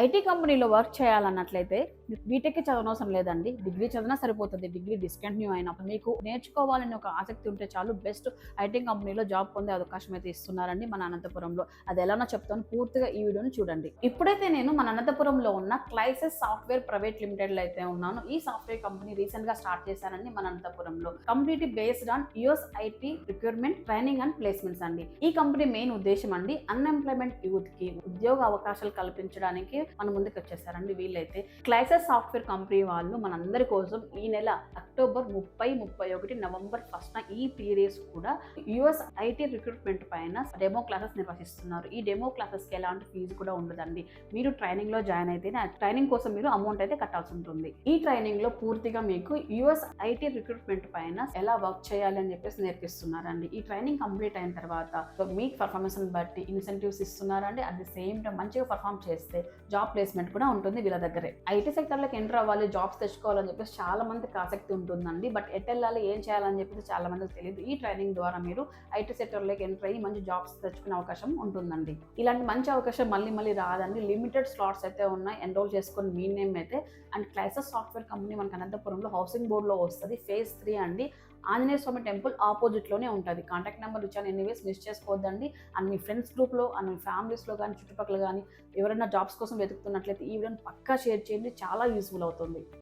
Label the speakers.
Speaker 1: IT కంపెనీలో work చేయాలన్నట్లయితే బీటెక్కి చదవనవసరం లేదండి. Degree చదివినా సరిపోతుంది. డిగ్రీ డిస్కంటిన్యూ అయినప్పుడు మీకు నేర్చుకోవాలని ఒక ఆసక్తి ఉంటే చాలు. బెస్ట్ ఐటీ కంపెనీలో జాబ్ పొందే అవకాశం అయితే ఇస్తున్నారండి మన అనంతపురంలో. అది ఎలానో చెప్తాను. పూర్తిగా ఈ వీడియోని చూడండి. ఇప్పుడైతే నేను మన అనంతపురంలో ఉన్న క్లైసెస్ సాఫ్ట్వేర్ ప్రైవేట్ లిమిటెడ్లో అయితే ఉన్నాను. ఈ సాఫ్ట్వేర్ కంపెనీ రీసెంట్గా స్టార్ట్ చేశానండి మన అనంతపురంలో. Complete based on US IT recruitment training and placements అండి. ఈ కంపెనీ మెయిన్ ఉద్దేశం అండి అన్ఎంప్లాయ్మెంట్ యూత్కి ఉద్యోగ అవకాశాలు కల్పించడానికి మన ముందుకు వచ్చేసారండి వీళ్ళైతే. క్లైసెస్ సాఫ్ట్వేర్ కంపెనీ వాళ్ళు మనందరి కోసం ఈ నెల అక్టోబర్ ముప్పై ముప్పై ఒకటి నవంబర్ ఫస్ట్ ఈ పీరియడ్స్ కూడా యుఎస్ ఐటీ రిక్రూట్మెంట్ పైన డెమో క్లాసెస్ నిర్వహిస్తున్నారు. ఈ డెమో క్లాసెస్కి ఎలాంటి ఫీజు కూడా ఉండదండి. మీరు ట్రైనింగ్లో జాయిన్ అయితేనే ట్రైనింగ్ కోసం మీరు అమౌంట్ అయితే కట్టాల్సి ఉంటుంది. ఈ ట్రైనింగ్లో పూర్తిగా మీకు యుఎస్ ఐటీ రిక్రూట్మెంట్ పైన ఎలా వర్క్ చేయాలి అని చెప్పేసి నేర్పిస్తున్నారండి. ఈ ట్రైనింగ్ కంప్లీట్ అయిన తర్వాత మీ పర్ఫార్మెన్స్ బట్టి ఇన్సెంటివ్స్ ఇస్తున్నారండి. అట్ ది సేమ్ టైం మంచిగా పర్ఫామ్ చేస్తే జాబ్ ప్లేస్మెంట్ కూడా ఉంటుంది వీళ్ళ దగ్గరే. ఐటీ సెక్టర్లోకి ఎంటర్ అవ్వాలి జాబ్స్ తెచ్చుకోవాలని చెప్పేసి చాలా మందికి ఆసక్తి ఉంటుందండి. బట్ ఎట్ వెళ్ళాలి ఏం చేయాలని చెప్పేసి చాలా మందికి తెలియదు. ఈ ట్రైనింగ్ ద్వారా మీరు ఐటీ సెక్టర్లోకి ఎంటర్ అయ్యి మంచి జాబ్స్ తెచ్చుకునే అవకాశం ఉంటుందండి. ఇలాంటి మంచి అవకాశం మళ్ళీ మళ్ళీ రాదండి. లిమిటెడ్ స్లాట్స్ అయితే ఉన్నాయి. ఎన్రోల్ చేసుకొని మీ నేమ్ అయితే అండ్ క్లైసెస్ సాఫ్ట్వేర్ కంపెనీ మనకి అనంతపురంలో హౌసింగ్ బోర్డులో వస్తుంది. ఫేజ్ త్రీ అండి. ఆంజనేయ స్వామి టెంపుల్ ఆపోజిట్లోనే ఉంటుంది. కాంటాక్ట్ నెంబర్ ఇచ్చాను ఎనీవేస్ మిస్ చేసుకోవద్దండి. అండ్ మీ ఫ్రెండ్స్ గ్రూప్లో అండ్ మీ ఫ్యామిలీస్లో కానీ చుట్టుపక్కల కానీ ఎవరైనా జాబ్స్ కోసం వెతుకుతున్నట్లయితే ఈ వీడియోని పక్కా షేర్ చేయండి. చాలా యూస్ఫుల్ అవుతుంది.